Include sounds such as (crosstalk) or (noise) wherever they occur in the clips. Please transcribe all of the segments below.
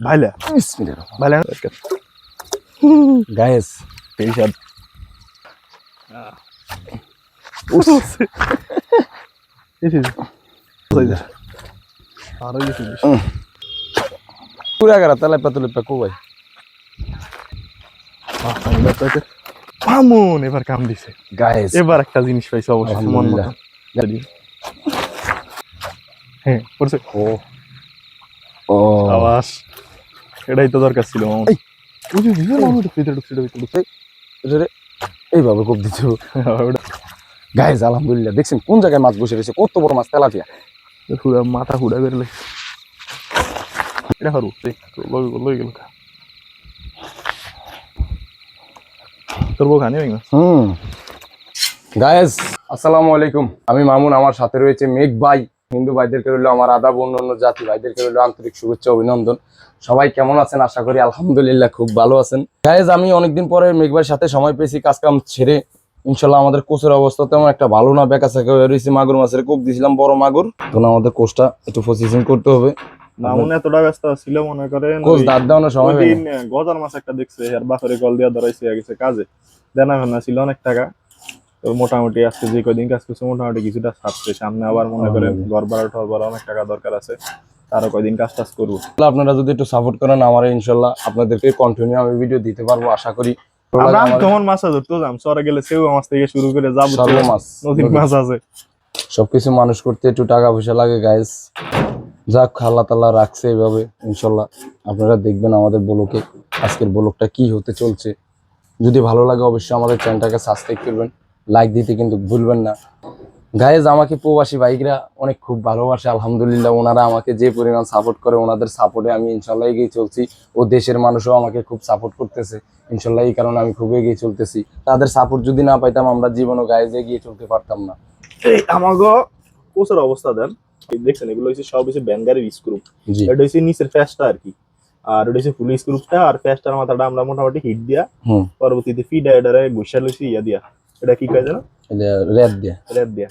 ভাইলা। বিসমিল্লাহির রহমানির ভাইলা আরও কিছু পুরা গারা তালে পাতলে পাকো ভাই মামুন এবার কাম দিছে। গাইস এবার একটা জিনিস পাইছে অবশ্যই মন মতো। হ্যাঁ পড়ছে। ও। ও। আবাস এটাই তো দরকার ছিল এই। ওই যে ভিতরে ঢুকছে, ভিতরে ঢুকছে। এটা এইভাবে কোপ ওটা আলহামদুলিল্লাহ দেখছেন কোন জায়গায় মাছ বসে রয়েছে? কত বড় মাছ তেলাপিয়া। পুরা মাথা হুড়া বেরলে এটা হারু লই লই গেল তোর বউ খানি হুম। গায়েস আসসালামু আলাইকুম। আমি মামুন আমার সাথে রয়েছে মেঘ ভাই। হিন্দু ভাইদেরকে রইল আমার আদাব অন্য জাতি ভাইদেরকে রইল আন্তরিক শুভেচ্ছা অভিনন্দন। সবাই কেমন আছেন? আশা করি আলহামদুলিল্লাহ খুব ভালো আছেন। গায়েজ আমি অনেকদিন পরে মেঘ ভাইয়ের সাথে সময় পেয়েছি কাজ কাম ছেড়ে। ইনশাল্লাহ আমাদের কোচের অবস্থা তেমন একটা ভালো না। বেকা সেকা হয়ে রয়েছে মাগুর মাছের কোপ দিয়েছিলাম বড় মাগুর। তো না আমাদের কোচটা একটু প্রসেসিং করতে হবে। মামুন এতটা ব্যস্ত ছিল মনে করেন কোচ ওই- দাঁত দেওয়ানোর সময় গজার মাছ একটা দেখছে আর কল দিয়া ধরাইছে গেছে কাজে। দেনা ছিল অনেক টাকা। তো মোটামুটি আজকে যে কয়দিন কাজ করছে মোটামুটি কিছুটা ছাড়ছে সামনে আবার মনে করেন ঘর ভাড়া টর ভাড়া অনেক টাকা দরকার আছে আরও কয়দিন কাজ টাজ করব। আপনারা যদি একটু সাপোর্ট করেন আমার ইনশাল্লাহ আপনাদেরকে কন্টিনিউ আমি ভিডিও দিতে পারব আশা করি। আমরা আমাদের তোমার মাছ ধরতে যাম সরে গেলে সেও মাছ থেকে শুরু করে যাব মাছ নদীর মাছ আছে। সবকিছু মানুষ করতে একটু টাকা পয়সা লাগে গাইস যাক আল্লাহ তাল্লাহ রাখছে এইভাবে ইনশাল্লাহ। আপনারা দেখবেন আমাদের ব্লকে আজকের ব্লকটা কি হতে চলছে। যদি ভালো লাগে অবশ্যই আমাদের চ্যানেলটাকে সাবস্ক্রাইব করবেন। লাইক দিতে কিন্তু ভুলবেন না। গায়েজ আমাকে প্রবাসী বাইকরা অনেক খুব ভালোবাসে আলহামদুলিল্লাহ ওনারা আমাকে যে পরিমাণ সাপোর্ট করে ওনাদের সাপোর্টে আমি ইনশাল্লাহ এগিয়ে চলছি। ও দেশের মানুষও আমাকে খুব সাপোর্ট করতেছে। ইনশাল্লাহ এই কারণে আমি খুব এগিয়ে চলতেছি। তাদের সাপোর্ট যদি না পাইতাম আমরা জীবনও গায়েজ এগিয়ে চলতে পারতাম না। এই আমাগো কোচের অবস্থা দেন। দেখছেন এগুলো হচ্ছে সব হচ্ছে ব্যাঙ্গারের স্ক্রুপ এটা হচ্ছে নিচের ফ্যাসটা আর কি। আর ওটা হচ্ছে ফুল স্ক্রুপটা আর ফ্যাসটার মাথাটা আমরা মোটামুটি হিট দিয়া। পরবর্তীতে ফিড এডারে বৈশা লইছি ইয়া দিয়া। এটা কি কয় জানো এটা রেড দিয়ে। রেড দিয়া।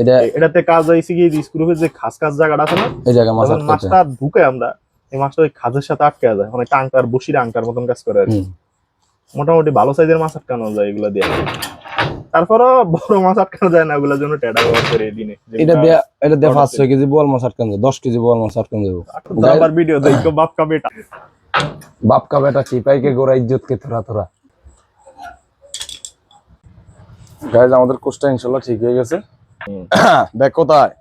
এটা এটাতে কাজ হয়েছে কি স্ক্রুপের যে খাস খাস জায়গাটা আছে না? এই জায়গায় মাছ মাছটা ঢুকে আমরা এই মাছটা ওই খাজের সাথে আটকে যায়। মানে টাঙ্কার বসির আঙ্কার মতন কাজ করে আর কি। মোটামুটি ভালো সাইজের মাছ আটকানো যায় এগুলো দিয়ে। তারপরও বড় মাছ আটকানো যায় না ওগুলোর জন্য টেডা ব্যবহার করে এই দিনে। এটা দিয়ে এটা দিয়ে পাঁচ ছয় কেজি বল মাছ আটকানো যাবে দশ কেজি বল মাছ আটকান যাব আবার ভিডিও দেখো বাপ কা বেটা। বাপ কা বেটা চিপাইকে গোড়া ইজ্জত কে থোড়া থোড়া। গাইজ আমাদের কোর্সটা ইনশাল্লাহ ঠিক হয়ে গেছে। দেখ কোথায়?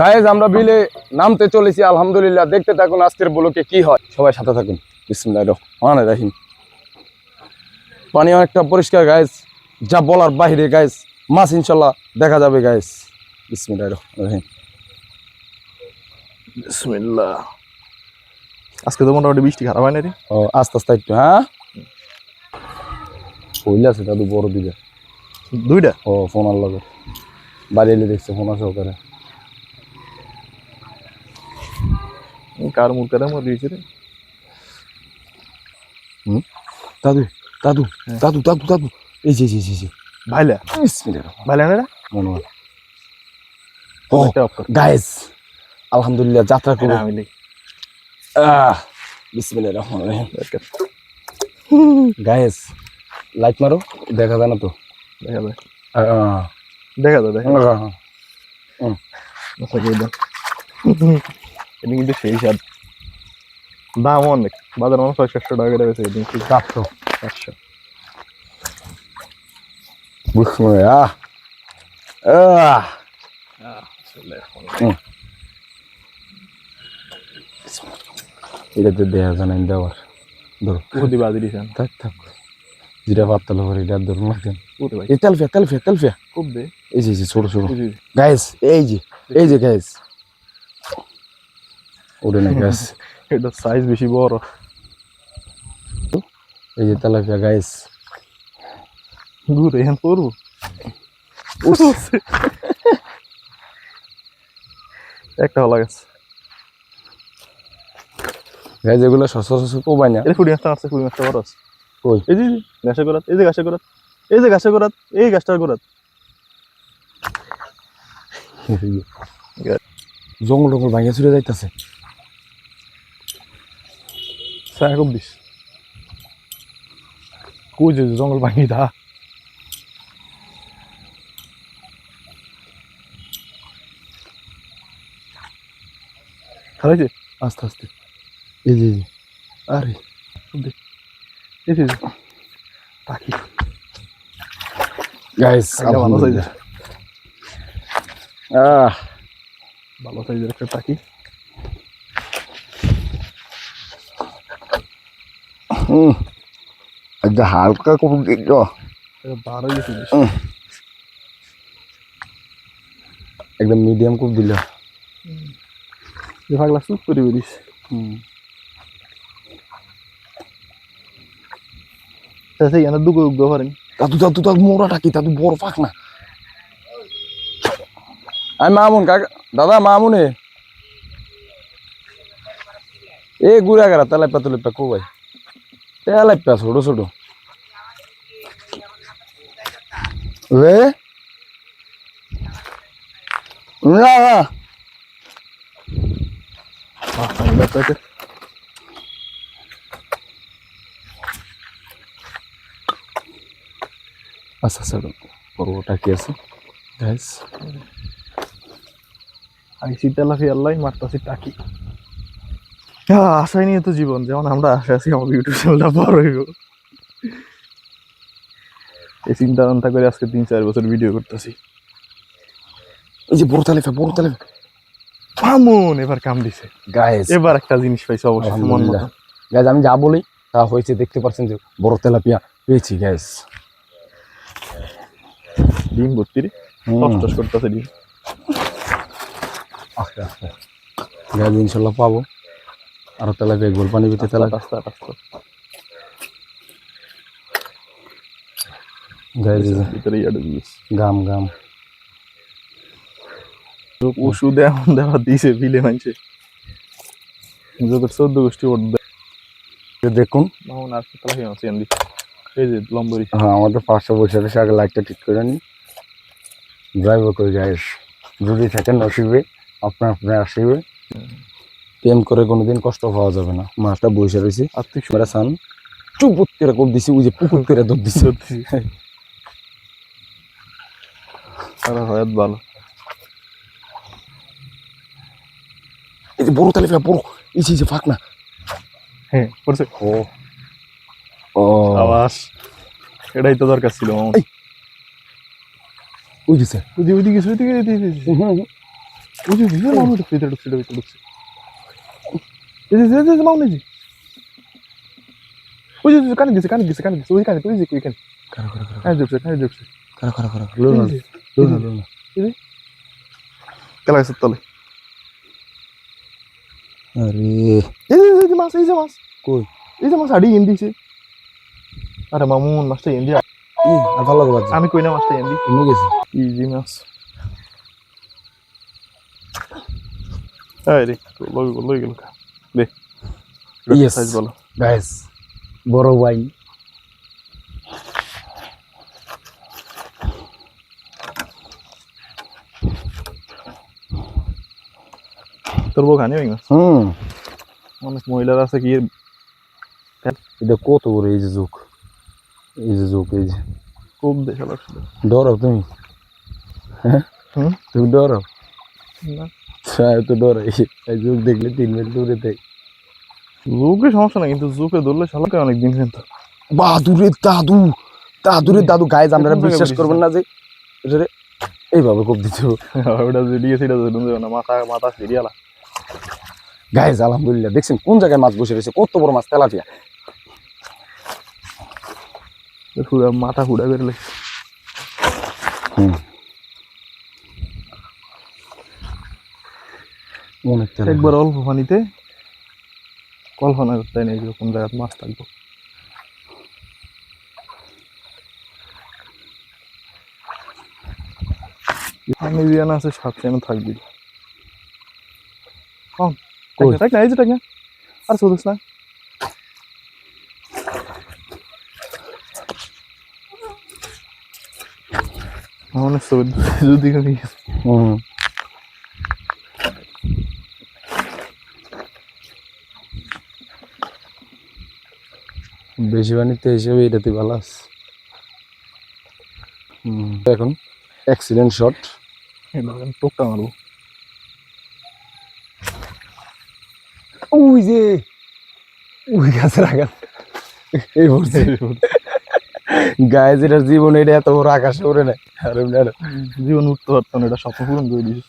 গাইজ আমরা বিলে নামতে চলেছি আলহামদুলিল্লাহ। দেখতে থাকুন আজকের ব্লকে কি হয়। সবাই সাথে থাকুন। বিসমিল্লাহির রহমানির রহিম। পানি অনেকটা পরিষ্কার গাইজ যা বলার বাহিরে গাইজ মাছ ইনশাল্লাহ দেখা যাবে গাইজ বিসমিল্লাহির রহমানির রহিম। বিসমিল্লাহ। আজকে তো মোটামুটি বৃষ্টি খারাপ হয় না রে? ও আস্তে আস্তে একটু হ্যাঁ? কইলা আছে দাদু বড় দিকে দুইটা? ও ফোন আর লগে বাড়ি এলে দেখছে ফোন ওখানে। কার মুরকাটা মরে দিয়েছে রে? দাদু দাদু দাদু দাদু দাদু। এই যে যে যে ভাইলা? ভাইলা না। মনে হয়। ও গাইস আলহামদুলিল্লাহ যাত্রা করব বিসমিল্লাহির রহমানির রহিম। গাইস লাইট মারো দেখা যায় না তো? দেখা যায়। দেখা যায় দেখা যায়। আহ, আচ্ছা এটা কিন্তু সেই স্বাদ। দাম অনেক। বাজার মানুষ ছয় সাতশো টাকা করে বেছে এদিন কাপ তো সাতশো। বিসমিল্লাহ আহ! এটা তো দেওয়ার। ধরো। বাজি দিছেন থাক থাক। যেটা পাত্তাল করে এটা ধরুন এই তেলফিয়া তেলফিয়া তেলফিয়া। খুব এই যে ছোট ছোট। বুঝি এই যে। এই যে গাইস ওরে না গাইস (laughs) এটা সাইজ বেশি বড়। এই যে তেলাপিয়া গাইস দূর এখান পড়ব? একটা ভালো গেছে গাইস এগুলো শস্য শস্য কোবাই না। এটা ফুড়ি মাছটা আছে ফুড়ি মাছটা বড় আছে। এই যে ঘাসে করাত এই যে ঘাসে করাত এই যে ঘাসে করাত এই গাছটার করাত জঙ্গল টঙ্গল ভাঙিয়া চুরে যাইতেছে। ছায়া খুব দিস। কই যে জঙ্গল ভাঙি দা। খারাইছে আস্তে আস্তে। এই যে এই যে। এই যে পাখি। গাইস সাইজের। আহ। ভালো সাইজের একটা পাখি। হুম একটা হালকা কপুর এটা বার। একদম মিডিয়াম কুপ দিল। পাগলা চুপ করে বেরিস সেই এনে দুগো উগো পারেন দাদু দাদু দাদু মোড়াটা কি দাদু বড় পাক না আমি মামুন কাকা দাদা মামুনে এ গুড়া গেরা তেলাপা তুলিপা কো ভাই তেলাপা ছোট ছোট রে না না আচ্ছা আচ্ছা বড়টা কি আছে? গাইস আইসি তেলাফি আল্লাহ মারতাছি টাকি। হ্যাঁ আশাই নিয়ে তো জীবন যেমন আমরা আশা আছি আমার ইউটিউব চ্যানেলটা বড় হইব। এই চিন্তা ভাবনা করে আজকে তিন চার বছর ভিডিও করতেছি। এই যে বড় তেলাপা মামুন এবার কাম দিছে। গাইস এবার একটা জিনিস পাইছে অবশ্যই মন আলহামদুলিল্লাহ। আমি যা বলি তা হয়েছে দেখতে পাচ্ছেন যে বড় তেলাপিয়া পেয়েছি গ্যাস ডিম ভর্তি টস করতেছে ডিম। গ্যাস ইনশাল্লাহ পাবো। আরও তেলাপিয়া গোল পানি ভিতরে গাইজ ভিতরে ইয়াটা দিয়েছে গাম গাম। ওষুধ এমন দেওয়া দিয়েছে বিলে মানছে যত চোদ্দ গোষ্ঠী দেখুন। এই যে লম্বরি। হ্যাঁ আমাদের পাঁচশো এসে আগে লাইটটা ঠিক করে নিই ড্রাইভার করে যাইস যদি থাকেন নসিবে আপনার আপনার আসিবে। প্রেম করে কোনোদিন কষ্ট পাওয়া যাবে না। মাছটা বসে রয়েছে। আর তুই মেরা সান চুপুত করে কোপ দিছি ওই যে পুকুর করে দৌড় দিছি। আরে হয়াত ভালো। এই যে বড় তেলাপিয়া বড় এই যে ফাঁক না হ্যাঁ করছে ও ও। আবাস এটাই তো দরকার ছিল এই। ওই গেছে ওইদিকে ওইদিকে গেছে, ওইদিকে ওইদিকে গেছে। ওই যে মামুন ঢুকছে ভিতরে ঢুকছে ভিতরে ঢুকছে এই যে, যে, যে, মামুন যে। ওই যে, ওই যে, কানে গেছে কানে গেছে কানে গেছে ওই কানে ওই যে ওইখানে। খারা খারা খারা কানে ঢুকছে কানে ঢুকছে। খারা খারা খারা লো না লো না লো না কেলা গাছের তলে। আরে। এই যে, এই যে মাছ এই যে মাছ। কই? এই যে মাছ আড়ি এন আরে মামুন মাছটা এন দিয়ে ই আর ভালো লাগে বাচ্চা আমি কই না মাছটা দি? এমনি গেছে। ইজি মাছ। এই রে লই লই গেল দে Yes. সাইজ বলো। গাইস বড় ভাই। তোর বউ খানি মাছ হুম। অনেক মহিলার আছে কি? এটা কত বড় এই যে জোক এই যে জোক এই যে। খুব দেখা লাগছে ডরাও তুমি? হ্যাঁ? তুমি ডরাও না। হ্যাঁ তো ডরাই এই জোক দেখলে তিন মিনিট দূরে দেয় জুকে সমস্যা না কিন্তু জুকে ধরলে শালাকে অনেক দিন কিন্তু বাদুরে দাদু দাদুরে দাদু গাইজ আপনারা বিশ্বাস করবেন না যে এইভাবে কোপ দিতে ওটা দিয়েছে এটা না মাথা মাথা ফিরিয়ালা গাইজ আলহামদুলিল্লাহ দেখছেন কোন জায়গায় মাছ বসে রয়েছে? কত বড় মাছ তেলাপিয়া। হুড়া মাথা হুড়া বেরলে একবার অল্প পানিতে কল্পনা করতে নেই এরকম জায়গায় মাছ থাকব। পানি দিয়ে না আছে সাত সেন থাকবি কম এই যে না। আর চলিস না। মানে সুদ যদি কোনো হুম। বেশি বাণিজ্য হিসেবে এটাতে ভালো আছে এখন অ্যাক্সিডেন্ট শট টোকটা মারবো। ওই যে ওই গাছের আঘাত এই ভরছে গায়ে যেটার জীবন এটা এত বড় আকাশে ওরে আর জীবন উঠতে পারতাম না এটা স্বপ্ন পূরণ করে দিয়েছি।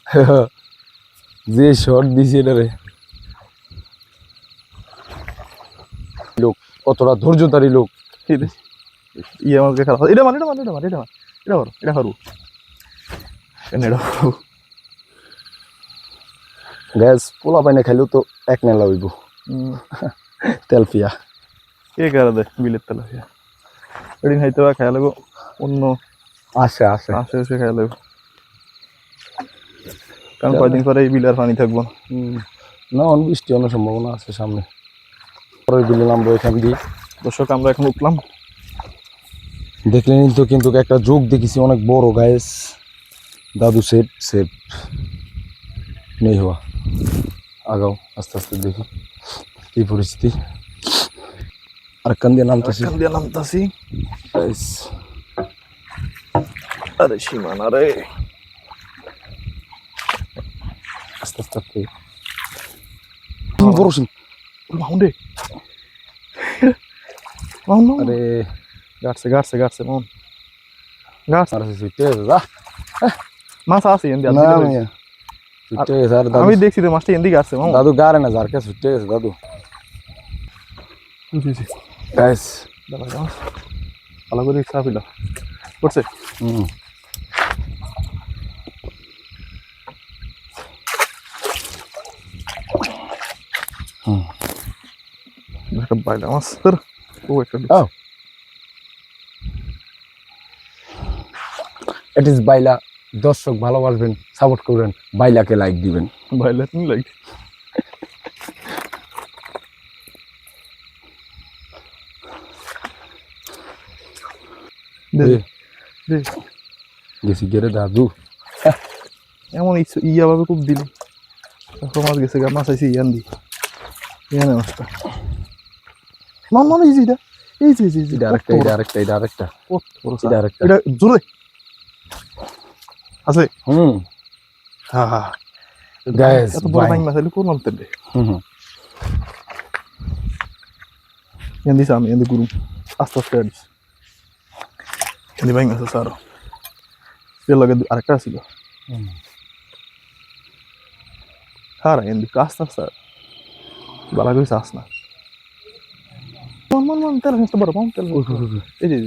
যে শট দিছে এটারে লোক কতটা ধৈর্যধারী লোক। ইয়ে আমাকে খারাপ এটা মার এটা মার এটা মার এটা মার। এটা মার এটা এটা গ্যাস পোলা পাইনে খাইলেও তো এক নেলা হইব। তেল পিয়া কে কারা দেয়? বিলের তেলা এদিন হয়তো বা খেয়া লাগবো অন্য আসে আসে আশেপাশে খেয়া লাগবো কারণ কয়দিন পরে এই বিলের পানি থাকব। না না অন বৃষ্টি অনেক সম্ভাবনা আছে সামনে। পরে বিলে নামবো এখান দিয়ে। দর্শক আমরা এখন উঠলাম। দেখলেন তো কিন্তু একটা যোগ দেখেছি অনেক বড় গায়েস দাদু সেফ সেফ নেই হওয়া। আগাও আস্তে আস্তে দেখি কি পরিস্থিতি। আর কান দিয়ে নামতেছি এখান দিয়ে নামতাছি গাইস আরে সীমানা রে আস্তে আস্তে আস্তে বড় সিং মাউন্ট রে মাউন্ট আরে গাড়ছে গাড়ছে গাড়ছে মাউন্ট গাছ আর ছুটে গেছে যা। মাছ আছে এন্দি না মিয়া ছুটে গেছে আর দাদু আমি দেখছি তো মাছটা এন্দি গাছে মাউন্ট দাদু গারে না যার কাছে ছুটে গেছে দাদু বুঝেছি গাইস ভালো করে চা পিলা করছে হুম একটা বাইলা মাছ ও একটা. ইট ইজ বাইলা দর্শক ভালোবাসবেন সাপোর্ট করবেন বাইলাকে লাইক দিবেন। বাইলা তুমি লাইক দে দে। দে গেছি গেরে দাদু এমন ইচ্ছা ইয়া ভাবে খুব দিল তারপর মাছ গেছে গা মাছ আইসি ইয়ান দি ইয়ানে মাছটা মান মান ইজি এটা এই যে এই যে এটা আরেকটা এটা আরেকটা এটা আরেকটা কত বড় এটা আরেকটা এটা জোরে আছে হুম হ্যাঁ হ্যাঁ Guys, এত বড় bye. বাইং মাছ আইলে কোন নামতে দে হুম হুম। ইয়ান দিছে আমি ইয়ান দি গুরু আস্তে আস্তে আডিস ইয়ান দি আছে আরও এর লগে আরেকটা ছিল। হুম। খারা ইয়ান দি আস্তে আস্তে বালা করে চাস না। মান মান মান তেল হাসতে পারো মান তেল এই যে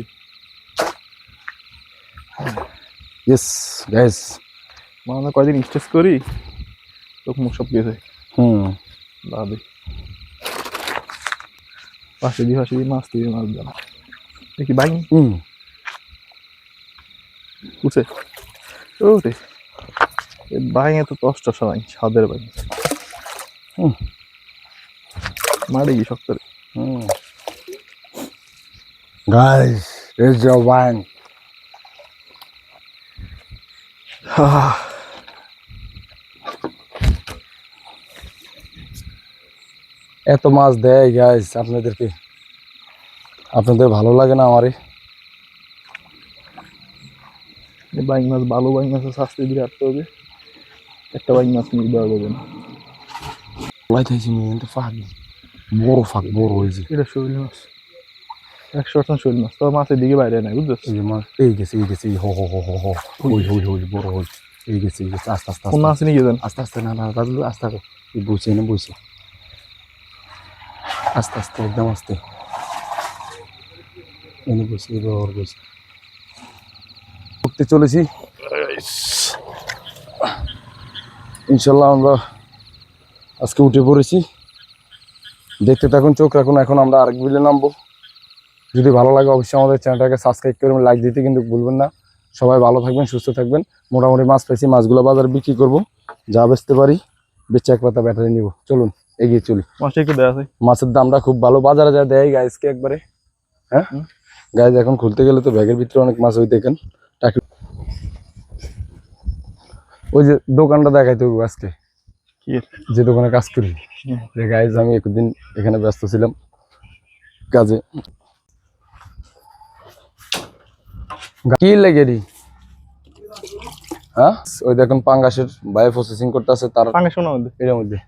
ইয়েস গাইস মানে কয়দিন স্টেজ করি তো মুখ সব গেছে। হুম। দাদি পাশে দিয়ে পাশে দিয়ে মাছ দিয়ে মাছ দেন দেখি বাইং। হুম। উঠছে ওটে বাইং এত কষ্ট সবাই ছাদের বাইং হুম। মারে কি শক্ত রে? হুম। গাইস ইজ যোর ওয়ান এত মাছ দেয় গাইস আপনাদেরকে। আপনাদের ভালো লাগে না আমারে এই বাইং মাছ ভালো বাইং মাছের শাস্তি দিয়ে রাখতে হবে। একটা বাইং মাছ নিয়ে দেওয়া যাবে না। লাই মেয়ে কিন্তু ফাঁক বড় ফাঁক বড় হয়েছে এটা শৈল মাছ। একশো পার্সেন্ট শৈল মাছ। তবে মাছের দিকে বাইরে নাই বুঝছ এই মাছ এই গেছে এই গেছে হো হো হো হো হো। হই হই হই বড় হই এই গেছে এই গেছে আস্তে আস্তে কোন মাছ নিয়ে যাবেন আস্তে আস্তে না না দাদু আস্তে এই না বইছে। আস্তে আস্তে একদম আস্তে। এনে বইছে এবার বইছে। উঠতে চলেছি। ইনশাল্লাহ আমরা আজকে উঠে পড়েছি। দেখতে থাকুন চোখ রাখুন। এখন আমরা আরেক বিলে নামবো। যদি ভালো লাগে অবশ্যই আমাদের চ্যানেলটাকে সাবস্ক্রাইব করবেন লাইক দিতে কিন্তু ভুলবেন না। সবাই ভালো থাকবেন সুস্থ থাকবেন। মোটামুটি মাছ পেয়েছি মাছগুলো বাজারে বিক্রি করব। যা বেচতে পারি বেচে এক পাতা ব্যাটারি নিব। চলুন এগিয়ে চলি। মাছটা একটু দেওয়া আছে। মাছের দামটা খুব ভালো। বাজারে যা দেয় গাইজকে একবারে? হ্যাঁ। গাইজ এখন খুলতে গেলে তো ব্যাগের ভিতরে অনেক মাছ ওই দেখেন। টাকি ওই যে দোকানটা দেখাইতে হবে আজকে। যে দোকানে কাজ করি। যে গাইজ আমি একদিন এখানে ব্যস্ত ছিলাম কাজে। কি লেগে রি? হ্যাঁ? ওই দেখুন পাঙ্গাসের প্রসেসিং এর মধ্যে।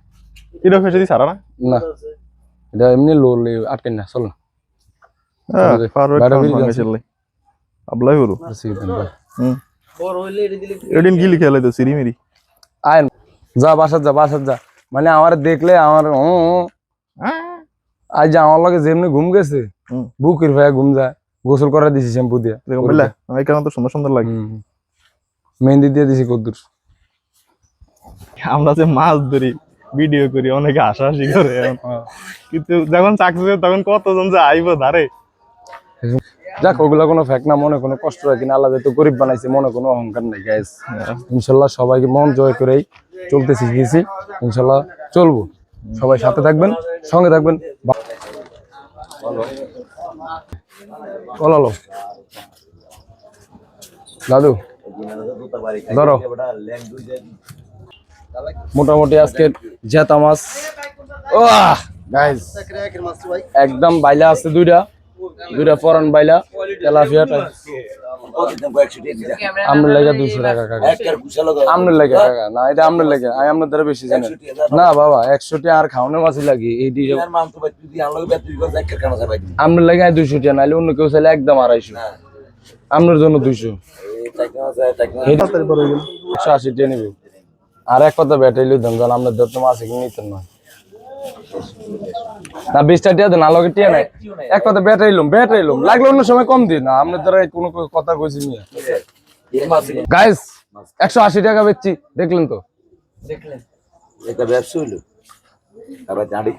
না? এটা এমনি লো লে আটকে না এদিন গিলি খেলে তো সিরি মিরি। আয় যা বাসার যা বাসার যা। মানে আমার দেখলে আমার ও ও, আজ যে আমার লগে যেমনি ঘুম গেছে বুকের ভাইয়া ঘুম যায় গোসল করে দিছি শ্যাম্পু দিয়ে। তো সুন্দর সুন্দর লাগে। মেহেন্দি দিয়ে দিছি কদ্দুর। আমরা যে মাছ ধরি ভিডিও করি অনেকে হাসাহাসি করে। (laughs) কিন্তু যখন চাকরি তখন কতজন যে আইব ধারে? যাক ওগুলা কোনো ফ্যাক্ট না মনে কোনো কষ্ট রাখি না আল্লাহ তো গরিব বানাইছে মনে কোনো অহংকার নেই গাইস ইনশাল্লাহ সবাইকে মন জয় করেই চলতে শিখিয়েছি ইনশাল্লাহ চলবো। সবাই সাথে থাকবেন সঙ্গে থাকবেন। বলো দাদু ধরো। মোটামুটি আজকে জেতা মাছ। একদম বাইলা আছে দুইটা। দুইটা ফরান বাইলা লেগে টাকা কাকা। আপনার লেগে কাকা। না এটা লেগে। দ্বারা বেশি জানেন। না বাবা একশোটি আর লাগে। এই দুইটা আপনার লেগে দুইশো টাকা নাহলে অন্য কেউ চাইলে একদম আড়াইশো। আপনার জন্য দুইশো। একশো আশি টাকা নিবে আর এক কথা ব্যাটাইলে দেন কারণ আপনার এখানে নিতেন না। না, বিশটা টিয়া দেন, আলোকে টিয়া নাই। এক কথা ব্যাটারি লুম ব্যাটারি লুম। লাগলে অন্য সময় কম দিন, না আপনার দ্বারা কোনো কথা কইছি নিয়ে গাইস একশো আশি টাকা বেচছি, দেখলেন তো? এটা ব্যবসা হইল। তারপর জানি।